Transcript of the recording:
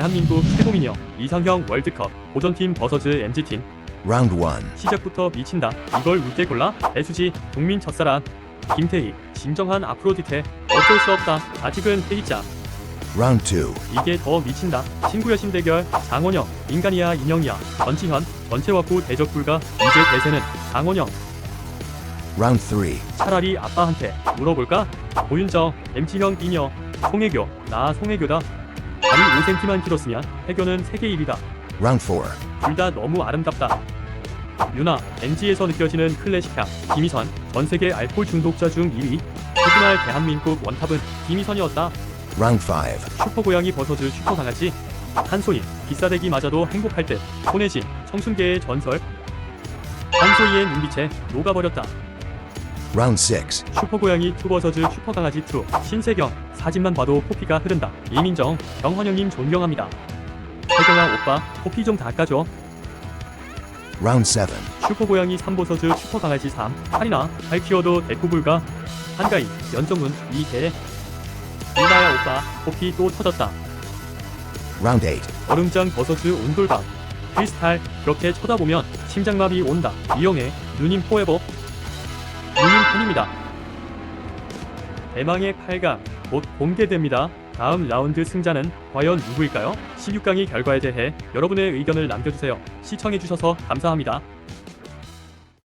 대한민국 최고민영 이상형 월드컵 고전팀 버서즈 MG팀. Round 1. 시작부터 미친다. 이걸 울때 골라 배수지 국민 첫사랑. 김태희 진정한 아프로디테 어쩔 수 없다. 아직은 태희자. Round 2. 이게 더 미친다. 친구 여신 대결 장원영 인간이야 인형이야. 전지현 전체와구 대적 불가 이제 대세는 장원영. Round 3. 차라리 아빠한테 물어볼까? 고윤정, MT형 이녀, 송혜교, 나 송혜교다. 다리 5cm만 길었으면 해교는 세계 1위다. Round 4. 둘 다 너무 아름답다. 유나, NG에서 느껴지는 클래식향, 김희선, 전 세계 알코올 중독자 중 2위. 소중할 대한민국 원탑은 김희선이었다. Round 5. 슈퍼 고양이 버서즈 슈퍼 강아지. 한소희, 비싸대기 맞아도 행복할 듯. 손혜진, 청순계의 전설. 한소희의 눈빛에 녹아버렸다. Round 6. 슈퍼고양이 투버서즈 슈퍼강아지 투 신세경 사진만 봐도 포피가 흐른다. 이민정 경헌영님 존경합니다. 세경아 오빠 포피 좀 닦아줘. Round 7. 슈퍼고양이 3버서즈 슈퍼강아지 3 하리나 잘 키워도 대꾸 불가. 한가희 연정훈 이개. 이나야 오빠 포피 또 터졌다. Round 8. 얼음장 버서즈 온돌감 크리스탈 그렇게 쳐다보면 심장마비 온다. 이영애 누님 포에버 누님 팬입니다. 대망의 8강 곧 공개됩니다. 다음 라운드 승자는 과연 누구일까요? 16강의 결과에 대해 여러분의 의견을 남겨주세요. 시청해주셔서 감사합니다